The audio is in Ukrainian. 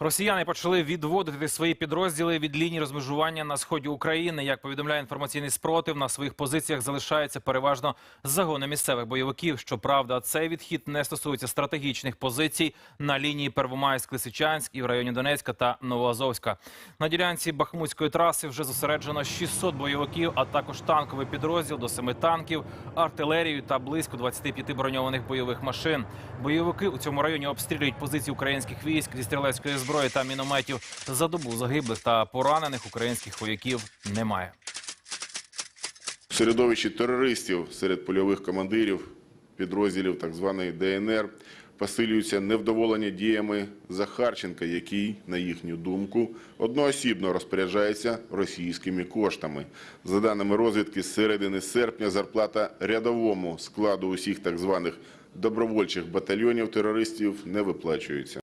Росіяни почали відводити свої підрозділи від лінії розмежування на сході України. Як повідомляє інформаційний спротив, на своїх позиціях залишаються переважно загони місцевих бойовиків. Щоправда, цей відхід не стосується стратегічних позицій на лінії Первомайськ-Лисичанськ і в районі Донецька та Новоазовська. На ділянці Бахмутської траси вже зосереджено 600 бойовиків, а також танковий підрозділ до 7 танків, артилерію та близько 25 броньованих бойових машин. Бойовики у цьому районі обстрілюють позиції українських військ зі стрілецької зброї та мінометів. За добу загиблих та поранених українських вояків немає. В середовищі терористів серед польових командирів підрозділів так званої ДНР посилюється невдоволення діями Захарченка, який, на їхню думку, одноосібно розпоряджається російськими коштами. За даними розвідки, з середини серпня зарплата рядовому складу усіх так званих добровольчих батальйонів терористів не виплачується.